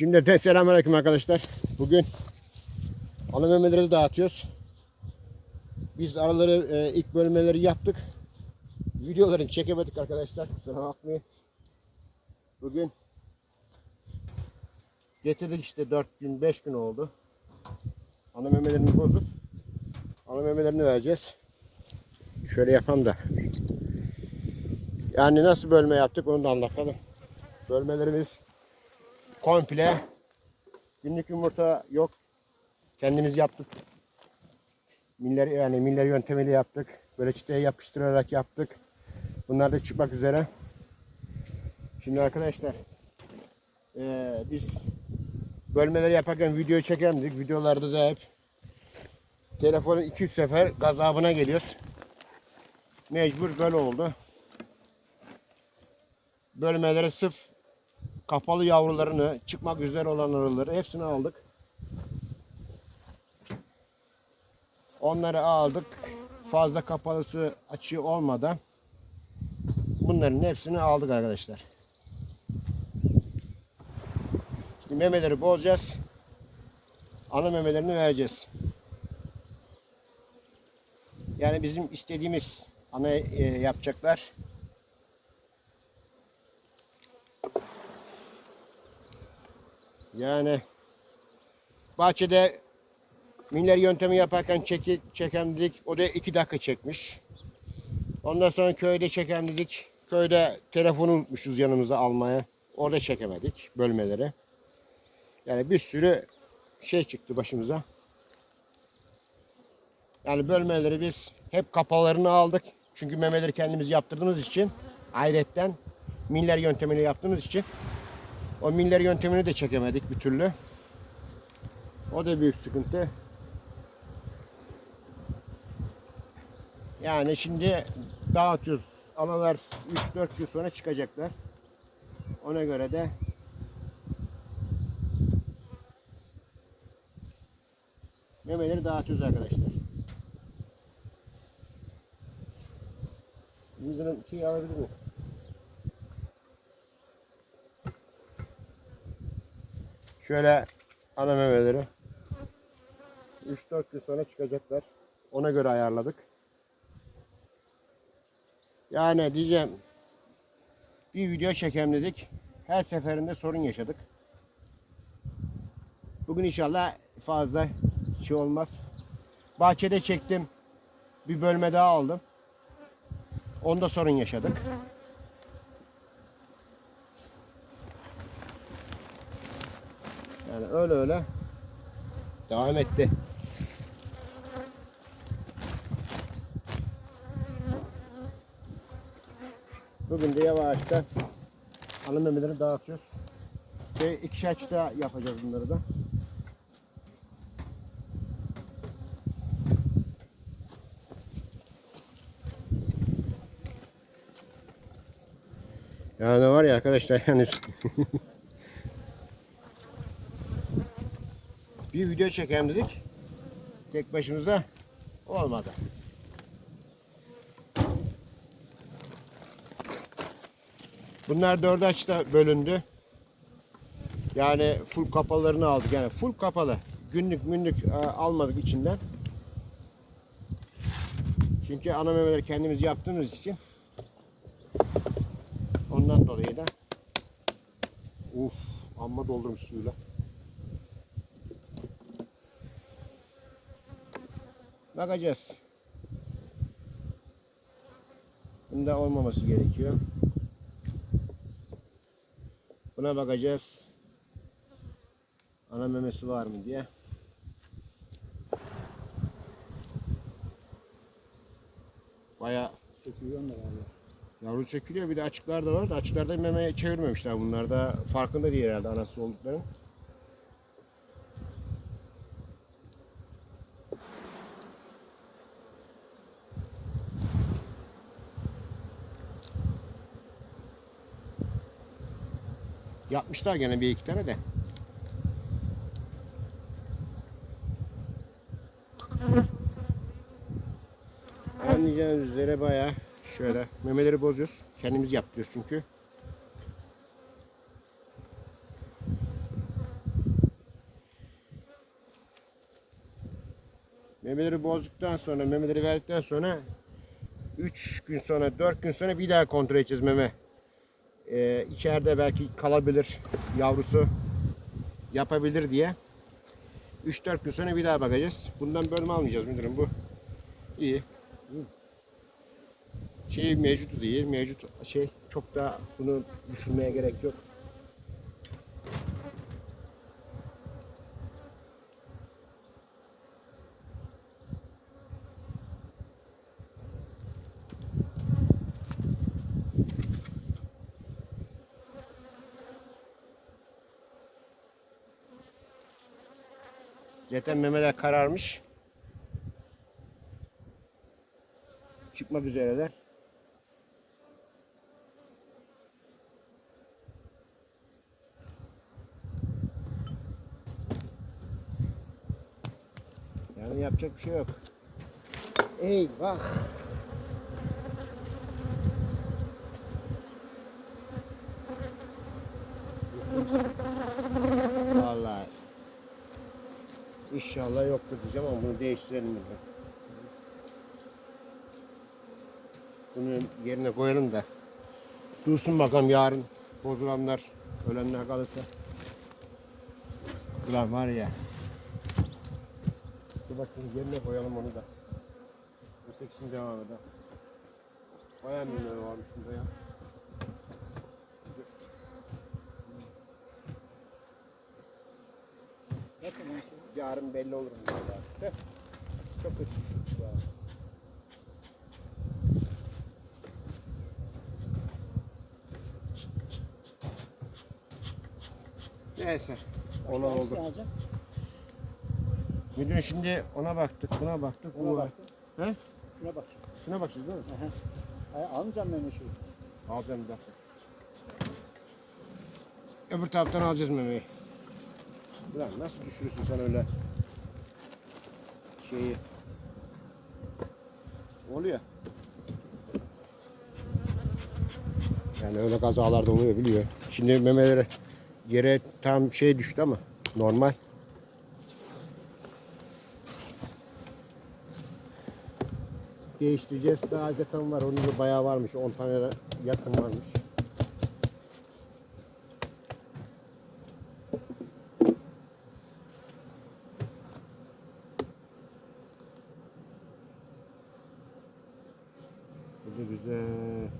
Şimdi de selamünaleyküm arkadaşlar. Bugün ana memeleri dağıtıyoruz. Biz araları e, ilk bölmeleri yaptık. Videolarını çekemedik arkadaşlar. Kusura bakmayın. Bugün getirdik işte 4 gün 5 gün oldu. Ana memelerini bozup ana memelerini vereceğiz. Şöyle yapalım da. Yani nasıl bölme yaptık onu da anlatalım. Bölmelerimiz komple günlük yumurta yok. Kendimiz yaptık. Miller yani miller yöntemiyle yaptık. Böyle çiteye yapıştırarak yaptık. Bunlar da çıkmak üzere. Şimdi arkadaşlar eee, biz bölmeleri yaparken video çekemedik. Videolarda da hep telefonun 200 sefer gazabına geliyoruz. Mecbur böyle oldu. Bölmeleri sırf kapalı yavrularını, çıkmak üzere olan arıları hepsini aldık. Onları aldık. Fazla kapalısı açığı olmadan bunların hepsini aldık arkadaşlar. Şimdi memeleri bozacağız. Ana memelerini vereceğiz. Yani bizim istediğimiz ana e, yapacaklar. Yani bahçede miller yöntemi yaparken çeki, çekem dedik. O da iki dakika çekmiş. Ondan sonra köyde çekem dedik. Köyde telefonu unutmuşuz yanımıza almaya. Orada çekemedik bölmeleri. Yani bir sürü şey çıktı başımıza. Yani bölmeleri biz hep kapalarını aldık. Çünkü memeleri kendimiz yaptırdığımız için hayretten miller yöntemiyle yaptığımız için o miller yöntemini de çekemedik bir türlü. O da büyük sıkıntı. Yani şimdi dağıtıyoruz. Analar 3-4 gün sonra çıkacaklar. Ona göre de memeleri dağıtıyoruz arkadaşlar. Yüzünün şeyi alabilir miyim? Şöyle ana memeleri 3-4 gün sonra çıkacaklar. Ona göre ayarladık. Yani diyeceğim bir video çekelim dedik. Her seferinde sorun yaşadık. Bugün inşallah fazla şey olmaz. Bahçede çektim. Bir bölme daha aldım. Onda sorun yaşadık. Yani öyle öyle devam etti. Bugün de yavaşta alım memeleri dağıtıyoruz. Ve iki açıda yapacağız bunları da. Yani var ya arkadaşlar yani bir video çekelim dedik. Tek başımıza olmadı. Bunlar dört açta bölündü. Yani full kapalarını aldık. Yani full kapalı. Günlük günlük e, almadık içinden. Çünkü ana memeleri kendimiz yaptığımız için ondan dolayı da uf amma doldurmuş suyla. Bakacağız. Bunda olmaması gerekiyor. Buna bakacağız. Ana memesi var mı diye. Baya Çekiliyor mu yavru çekiliyor. Bir de açıklar da var da açıklarda memeye çevirmemişler bunlar da. Farkında değil herhalde anası olduklarının. Yapmışlar gene bir iki tane de. Anlayacağınız üzere baya şöyle memeleri bozuyoruz. Kendimiz yaptırıyoruz çünkü. Memeleri bozduktan sonra, memeleri verdikten sonra 3 gün sonra, 4 gün sonra bir daha kontrol edeceğiz meme ee, içeride belki kalabilir yavrusu yapabilir diye. 3-4 gün sonra bir daha bakacağız. Bundan bölme almayacağız müdürüm bu. İyi. Şey mevcut değil, mevcut şey çok da bunu düşünmeye gerek yok. Zaten memeler kararmış. Çıkmak üzereler. Yani yapacak bir şey yok. Eyvah. Vallahi İnşallah yoktur diyeceğim ama bunu değiştirelim. Bunu, bunu yerine koyalım da. Dursun bakalım yarın bozulanlar, ölenler kalırsa. Ulan var ya. Dur bakayım yerine koyalım onu da. Ötekisini devam edelim. Bayağı milyon varmış bunda ya. Dur. Yarın belli olur mu? Çok kötü şu ya. Neyse. Ona oldu. alacak? Müdür şimdi ona baktık, buna baktık. Buna bu baktım. He? Şuna bak. Şuna bakacağız değil mi? Ay, almayacağım ben o şeyi. Alacağım bir dakika. Öbür taraftan alacağız memeyi. Ulan nasıl düşürürsün sen öyle şeyi? Oluyor. Yani öyle kazalar da oluyor biliyor. Şimdi memeleri yere tam şey düştü ama normal. Değiştireceğiz. Daha zaten var. Onun da bayağı varmış. 10 tane de yakın varmış. Bu da güzel.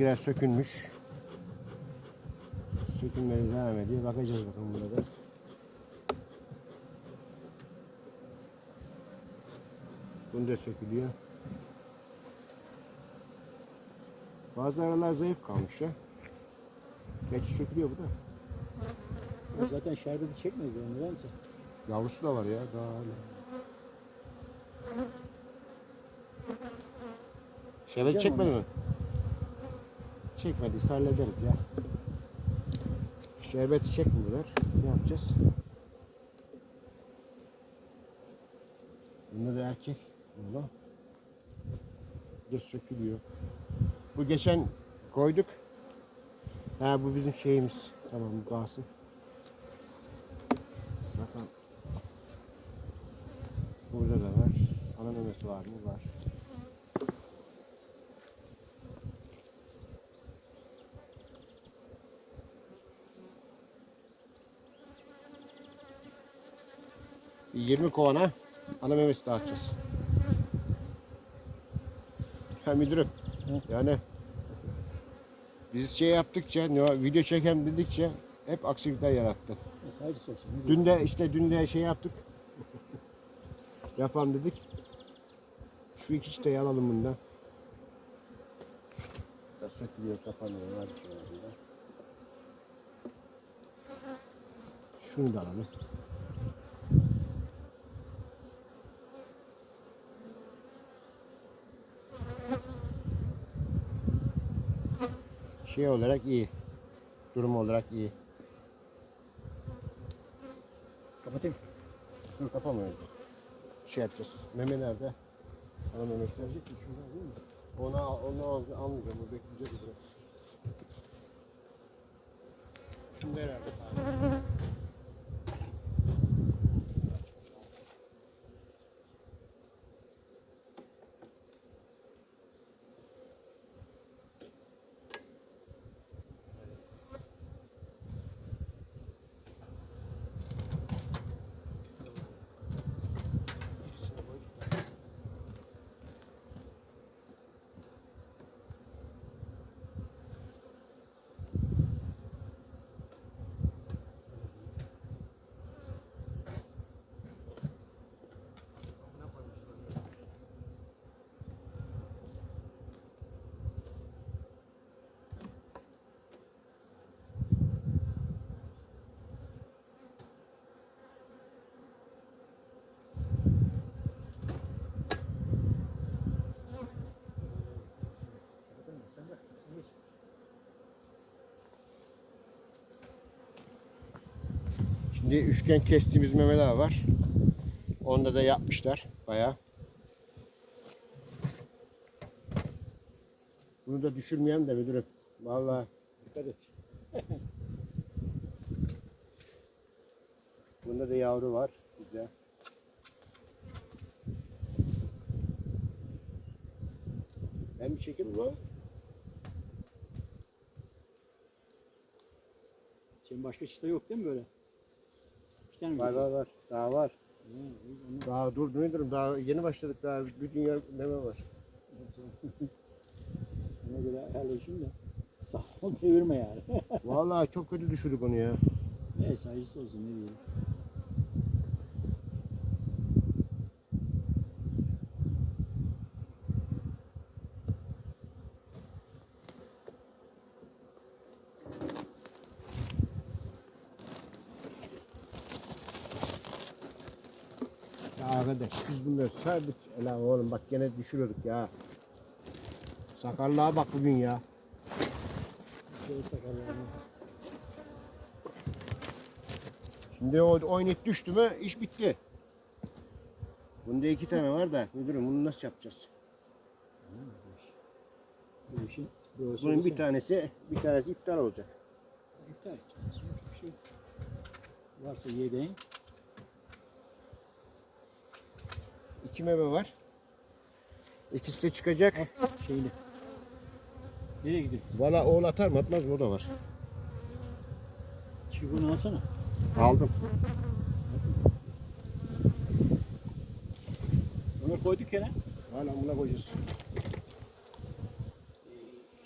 Buradakiler sökülmüş. Sökülmeye devam ediyor. Bakacağız bakalım burada. Bunu da sökülüyor. Bazı aralar zayıf kalmış ya. Gerçi sökülüyor bu da. O zaten şerbeti çekmedi onu nedense. Yavrusu da var ya daha hala. Şerbet Güzel çekmedi mi? Çekmediyse hallederiz ya. Şerbeti çekmediler. Ne yapacağız? Bunda da erkek. Bunda. Dur sökülüyor. Bu geçen koyduk. Ha bu bizim şeyimiz. Tamam bu kalsın. Bakalım. Burada da var. Ana memesi var mı? Var. 20 kovana ana memesi dağıtacağız. Ha müdürüm. Hı. Yani biz şey yaptıkça, video çekem dedikçe hep aksilikler yarattı. Hayırlısı olsun. Dün de işte dün de şey yaptık. Yapalım dedik. Şu iki çiteyi alalım bundan. Da sökülüyor, kapanıyor. Var bir şey. Şunu da alalım. Şey olarak iyi. Durum olarak iyi. Kapatayım. Dur kapamıyorum. Şey yapacağız. Meme nerede? Ana memesi? Ona, onu al, almayacağım. Bekleyeceğiz biraz. Şunda herhalde. Şimdi üçgen kestiğimiz memeler var. Onda da yapmışlar bayağı. Bunu da düşürmeyen de müdürüm. Vallahi Dikkat et. bunda da yavru var. Güzel. Ben bir çekeyim mi? Senin başka çıta yok değil mi böyle? Mi? Var var var. Daha var. Ha, iyi, onu- Daha dur müdürüm. Daha yeni başladık. Daha bir dünya meme var. Ona göre ayarlayışım da. Sağ ol devirme yani. Vallahi çok kötü düşürdük onu ya. Neyse hayırlısı olsun ne diyeyim. Arkadaş biz bunları sardık. Ela oğlum bak gene düşürüyorduk ya. Sakarlığa bak bugün ya. Şimdi o oynet düştü mü iş bitti. Bunda iki tane var da müdürüm bunu nasıl yapacağız? Bu işin doğrusu Bunun bir desene. tanesi bir tanesi iptal olacak. İptal edeceğiz. Yok bir şey yok. Varsa yedeğin. İki meme var. İkisi de çıkacak. Şeyli. Nereye gidiyor? Valla oğul atar mı atmaz mı o da var. Çivini alsana. Aldım. Onu koyduk yine. Hala buna koyacağız.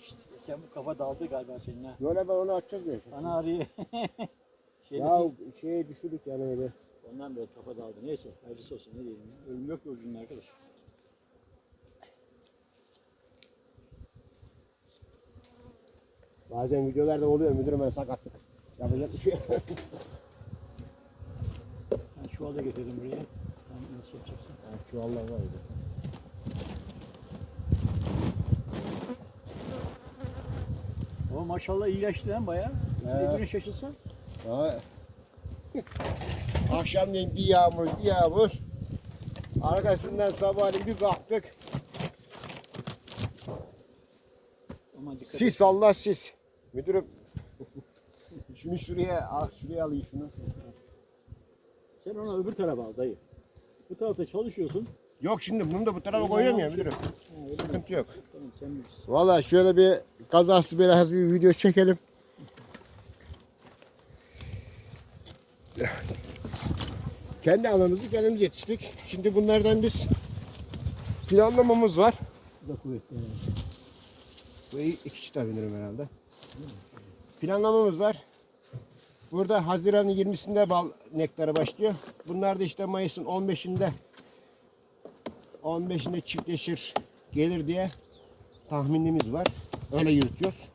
İşte sen bu kafa daldı galiba senin ha. Böyle ben onu atacağız diye. Ana arıyı. şey Ya şeye düşürdük yani öyle. Ondan biraz kafa daldı. Neyse hayırlısı olsun ne diyelim. Ölüm yok yolcunun arkadaş. Bazen videolarda oluyor müdürüm ben sakatlık. Yapacak bir şey yok. Sen çuval da getirdin buraya. Sen nasıl yapacaksın? Ha, Çuvallar var ya. O maşallah iyileşti lan bayağı. He. Birbirine şaşırsan. Ha. Akşamleyin bir yağmur, bir yağmur. Arkasından sabahleyin bir kalktık. Sis Allah sis. Müdürüm. şunu şuraya al, şuraya alayım şunu. Sen ona öbür tarafa al dayı. Bu tarafta çalışıyorsun. Yok şimdi bunu da bu tarafa koyuyorum ya müdürüm. Sıkıntı yok. Tamam sen bilirsin. Valla şöyle bir kazası belası bir video çekelim. Kendi alanımızı kendimiz yetiştik. Şimdi bunlardan biz planlamamız var. Bu da kuvvetli. Bu iki çıta binirim herhalde. Planlamamız var. Burada Haziran'ın 20'sinde bal nektarı başlıyor. Bunlar da işte Mayıs'ın 15'inde 15'inde çiftleşir gelir diye tahminimiz var. Öyle yürütüyoruz.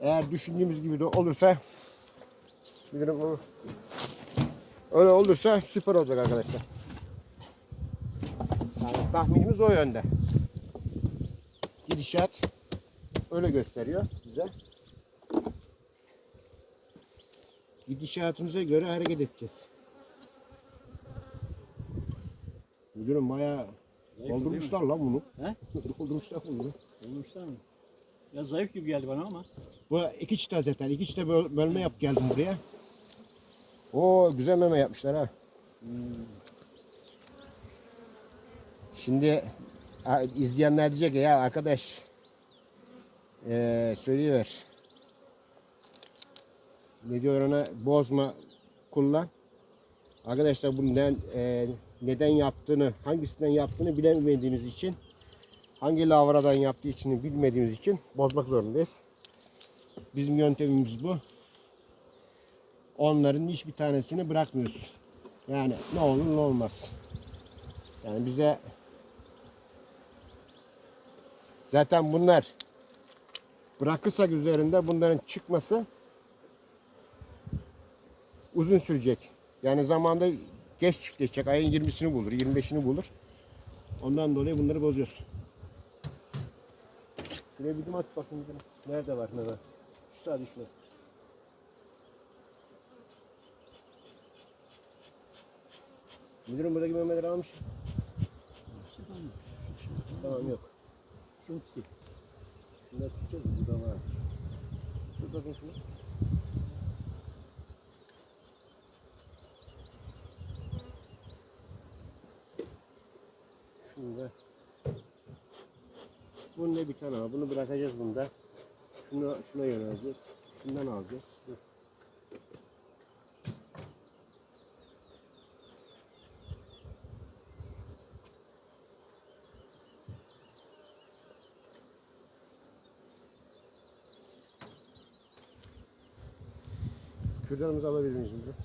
Eğer düşündüğümüz gibi de olursa bilirim öyle olursa süper olacak arkadaşlar. Yani tahminimiz o yönde. Gidişat öyle gösteriyor bize. Gidişatımıza göre hareket edeceğiz. Müdürüm bayağı Zayıf doldurmuşlar lan bunu. He? doldurmuşlar bunu. Olmuşlar mı? Ya zayıf gibi geldi bana ama. Bu iki çıta zaten. iki çıta böl- bölme yap geldim buraya. Oo güzel meme yapmışlar ha. Şimdi izleyenler diyecek ya arkadaş eee söyleyiver. Ne diyor ona bozma kullan. Arkadaşlar bunu neden, eee, neden yaptığını, hangisinden yaptığını bilemediğimiz için hangi lavradan yaptığı için bilmediğimiz için bozmak zorundayız. Bizim yöntemimiz bu. Onların hiçbir tanesini bırakmıyoruz. Yani ne olur ne olmaz. Yani bize zaten bunlar bırakırsak üzerinde bunların çıkması uzun sürecek. Yani zamanda geç çiftleşecek. Ayın 20'sini bulur, 25'ini bulur. Ondan dolayı bunları bozuyoruz. Şuraya bir dim at bakayım. Nerede var ne var? Şu sadece şurada. Müdürüm buradaki memeleri almış. Tamam yok. Şunu tutayım. Şunları tutacağız? Burada var. Tut bakayım şunu. Şunu da. Bunu da bir tane al. Bunu bırakacağız bunda. Şunu şuna yöneleceğiz. Şundan alacağız. Dur. Kürdanımızı alabilir miyiz burada?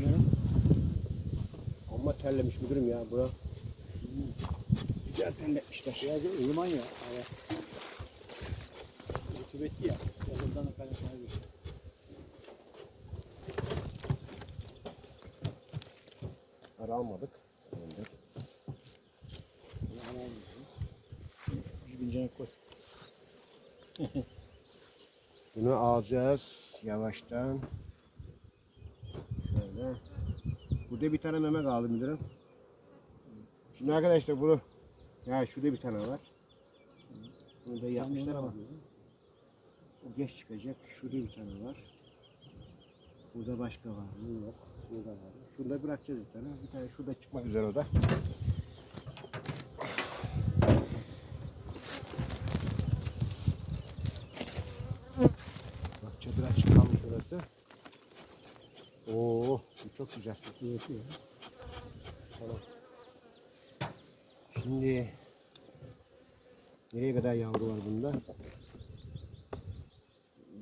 Yarın. Amma terlemiş müdürüm ya bura. Güzel terletmişler. Biraz ılıman ya. Hava. Rutubetli ya. Yazından da kaynaklanan bir şey. Ara almadık. Bunu alamıyorsun. Bir bincana koy. Bunu alacağız yavaştan. Şöyle. Burada bir tane meme kaldı müdürüm. Şimdi arkadaşlar bunu ya şurada bir tane var. Bunu da yapmışlar ama o geç çıkacak. Şurada bir tane var. Burada başka var mı? Yok. Burada var. Şurada bırakacağız bir tane. Bir tane şurada çıkmak üzere o da. Bak çadır açık kalmış orası. Oo, çok güzel. Kuvveti ya. Tamam. Şimdi nereye kadar yavru var bunda?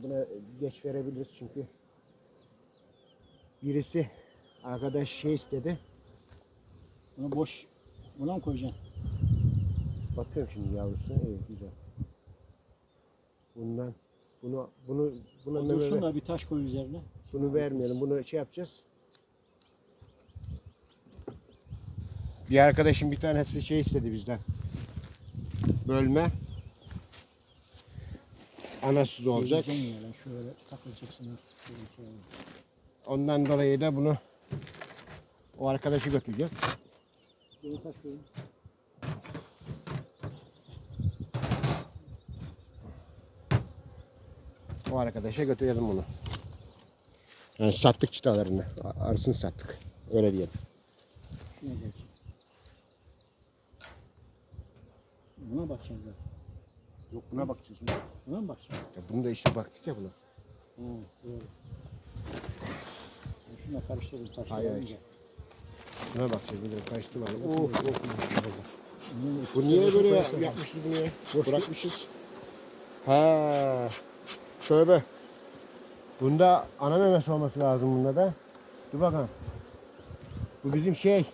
Buna geç verebiliriz çünkü birisi arkadaş şey istedi. Bunu boş. Buna mı koyacaksın? Bakıyorum şimdi yavrusu. Evet güzel. Bundan bunu bunu buna meme dursun ver- da bir taş koy üzerine. Bunu vermeyelim. Bunu şey yapacağız. Bir arkadaşım bir tanesi şey istedi bizden. Bölme. Anasız olacak. Şöyle takılacaksın. Ondan dolayı da bunu o arkadaşı götüreceğiz. O arkadaşa götürelim bunu. Yani sattık çıtalarını. Arısını sattık. Öyle diyelim. Şuna Buna bakacaksın zaten. Yok buna bakacağız. Buna mı bakacaksın? Ya bunu da işte baktık ya buna. Ha, doğru. Şuna taşları. Hayır, hayır. Buna bakacağız. De karıştırmayalım. Oh, oh, Bu niye böyle ya- koyarsan- yapmışız bunu ya? Boş Bırakmışız. Ha. Tövbe. Bunda ana memesi olması lazım bunda da. Dur bakalım. Bu bizim şey.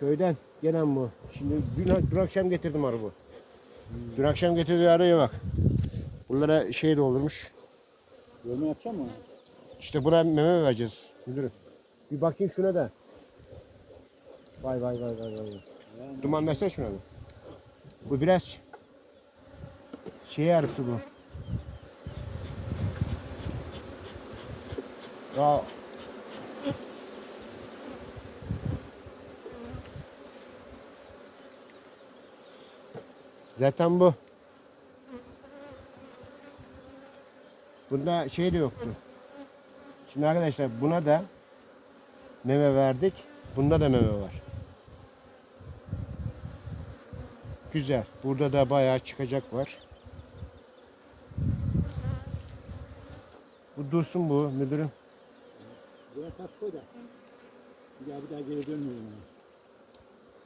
Köyden gelen bu. Şimdi dün, dün akşam getirdim arı bu. Dün akşam getirdiği araya bak. Bunlara şey doldurmuş. Görme yapacağım mı? İşte buna meme vereceğiz müdürüm. Bir bakayım şuna da. Vay vay vay vay vay. Duman versene şuna bir. Bu biraz şey arısı bu. Ya Zaten bu. Bunda şey de yoktu. Şimdi arkadaşlar buna da meme verdik. Bunda da meme var. Güzel. Burada da bayağı çıkacak var. Bu dursun bu müdürüm. Taş koy da. Bir daha bir daha geri dönmüyorum. ona.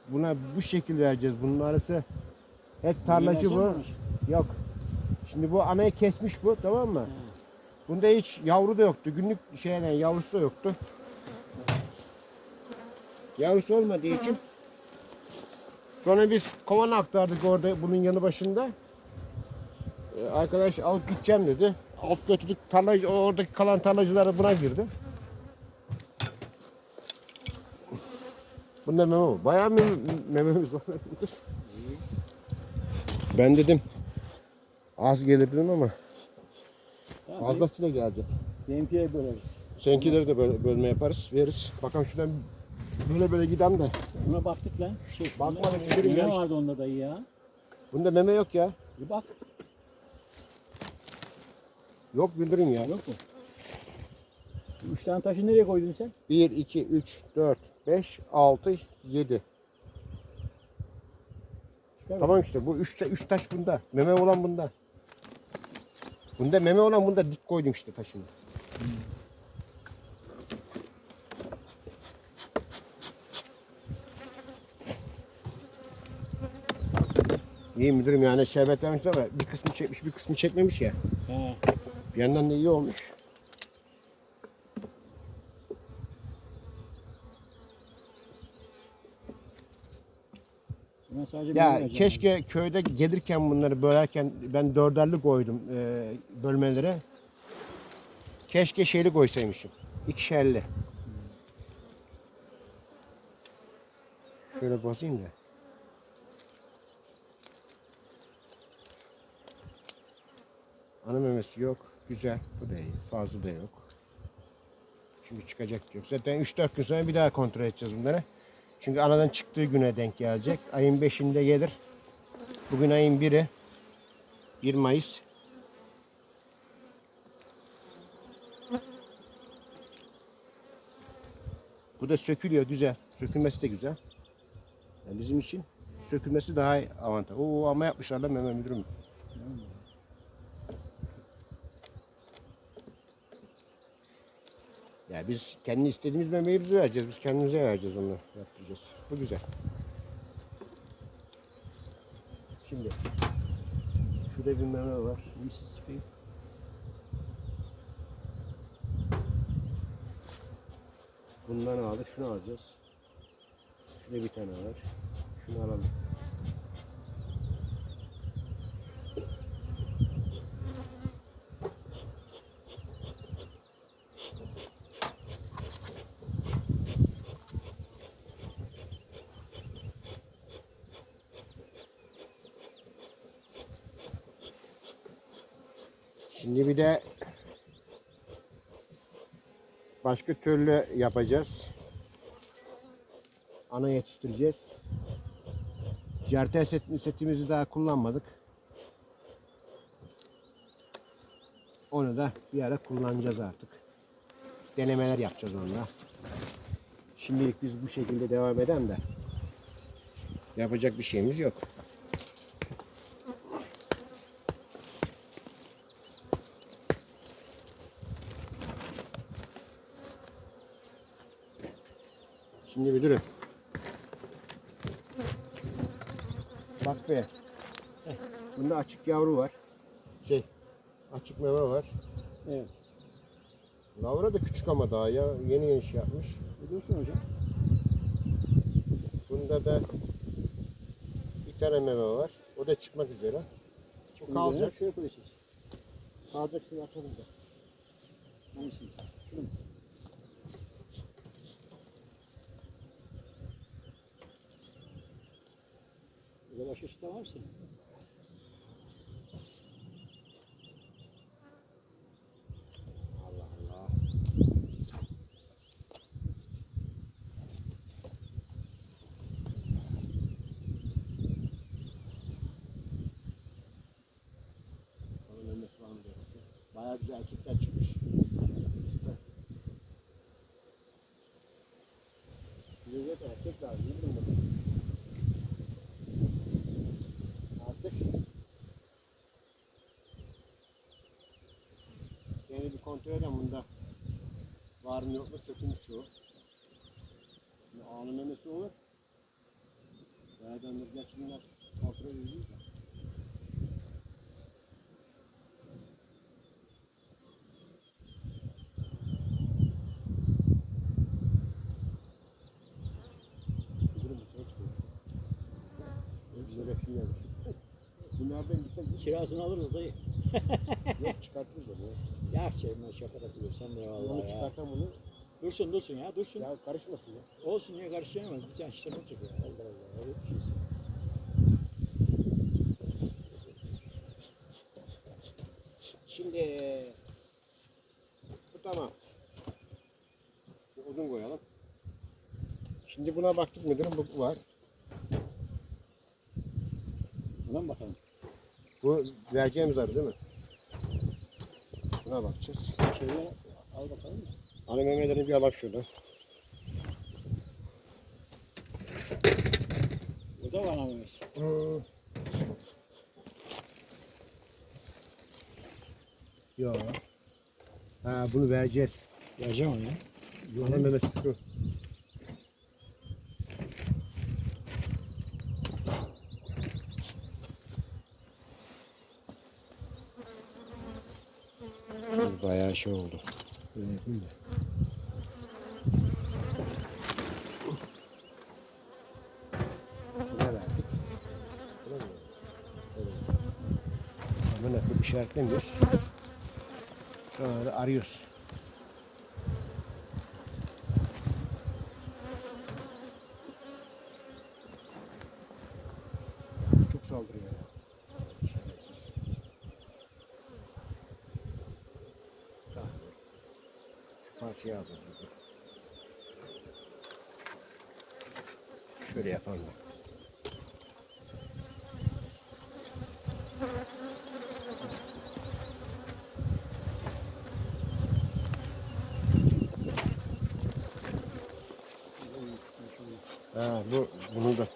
Buna bu şekilde vereceğiz. Bunun arası hep tarlacı bu. Yok. Şimdi bu anayı kesmiş bu tamam mı? Ha. Bunda hiç yavru da yoktu. Günlük şeyden yavrusu da yoktu. Yavrusu olmadığı için sonra biz kovan aktardık orada bunun yanı başında. Ee, Arkadaş alıp gideceğim dedi. Alıp götürdük. Tarla, oradaki kalan tarlacılar buna girdi. Bunda meme var. Bayağı meme, mememiz var. ben dedim az gelir dedim ama Tamam, fazlasıyla gelecek. Benimkiye böleriz. Seninkileri de böyle bölme yaparız, veririz. Bakalım şuradan böyle böyle gidem de. Buna baktık lan. Şey, Bakmadık, yürü Ne gel işte. vardı onda dayı ya? Bunda meme yok ya. Bir bak. Yok bildirim ya. Yok mu? Üç tane taşı nereye koydun sen? 1, 2, 3, 4, 5, 6, 7. Tamam işte bu 3 üç taş bunda. Meme olan bunda. Bunda meme olan bunda dik koydum işte taşını. İyi müdürüm yani şerbet vermiş ama bir kısmı çekmiş bir kısmı çekmemiş ya. He. Bir yandan da iyi olmuş. Sadece Ya keşke köyde gelirken bunları bölerken ben dörderli koydum e, bölmelere. Keşke şeyli koysaymışım. İkişerli. Şöyle basayım da. Ana memesi yok. Güzel. Bu da iyi. Fazla da yok. Çünkü çıkacak yok. Zaten 3-4 gün sonra bir daha kontrol edeceğiz bunları. Çünkü anadan çıktığı güne denk gelecek. Ayın 5'inde gelir. Bugün ayın 1'i. 1 Mayıs. Bu da sökülüyor güzel. Sökülmesi de güzel. Yani bizim için sökülmesi daha avantaj. Oo ama yapmışlar lan Mehmet Müdürüm. Ya biz kendi istediğimiz memeyi biz vereceğiz. Biz kendimize vereceğiz onu yaptıracağız. Bu güzel. Şimdi şurada bir meme var. Hangisi sıkayım? Bundan aldık. Şunu alacağız. Şurada bir tane var. Şunu alalım. Şimdi bir de başka türlü yapacağız. Ana yetiştireceğiz. Set, setimizi daha kullanmadık. Onu da bir ara kullanacağız artık. Denemeler yapacağız onunla. Şimdilik biz bu şekilde devam eden de yapacak bir şeyimiz yok. Şimdi müdürüm. Bak be. Heh, Açık yavru var. Şey, açık meme var. Evet. Lavra da küçük ama daha ya. Yeni yeni şey yapmış. Ne diyorsun hocam? Bunda da bir tane meme var. O da çıkmak üzere. Bu kalacak. Şuraya koyacağız. Kalacak şimdi açalım da. Hangisini? Şunu mu? Burada başka şey var mı senin? Allah Allah. Onun ölmesi var mı diye bakıyorum. Bayağı güzel erkekler çıkmış. Süper. Lezzet erkek lazım. Artık Yeni bir kontrol edelim bunda. Var mı yok mu sökülmüş çoğu. Şimdi ağlı memesi olur. Geç bunlar kontrol ediyoruz da. Kıvırım bir şey çıkıyor. Bize de film gelmiş. Bunlardan bir tek Kirasını alırız dayı. yok çıkartırız onu. Ya şey ben şaka yapıyorum sen de Onu vallahi ya. çıkartan bunu. Dursun dursun ya dursun. Ya karışmasın ya. Olsun niye karıştıramaz? Bir tane işte olacak ya. Allah Allah. Öyle bir şey. Şimdi bu tamam. Bir odun koyalım. Şimdi buna baktık müdürüm bu var. Buna mı bakalım? Bu vereceğimiz arı değil mi? Buna bakacağız. Şöyle al bakalım. Ana memelerini bir alalım şuradan. Bu da var ama mesela. Yok. Ha bunu vereceğiz. Vereceğim onu ya. Ana memesi şu. Şey oldu. Böyle yapayım da. Yapıp işaretlemiyoruz. Sonra da arıyoruz. Çok saldırıyor ya. Şerefsiz. Tamam. Şu parçayı alacağız burada. Şöyle yapalım da. Ha bu bunu da.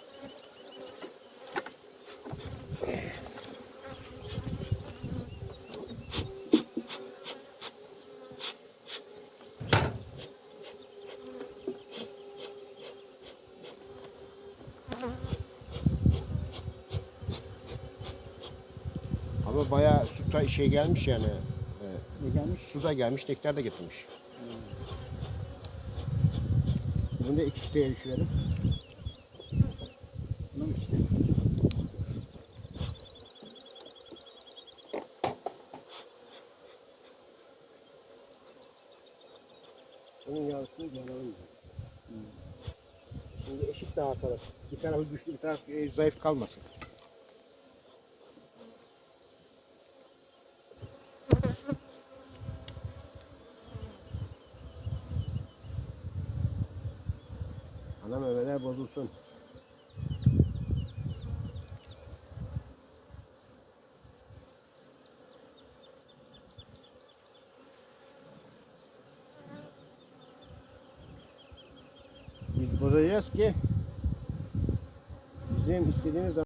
Ama bayağı şey gelmiş yani. E, Ne gelmiş? su da gelmiş, nektar da getirmiş. Bunu da iki şişeye düşürelim. Bunu mu istemiş? Onun yavrusunu bir alalım. Şimdi eşit dağıtalım. Bir tarafı güçlü, bir taraf e, zayıf kalmasın. Ana bozulsun. Biz bozacağız ki bizim istediğimiz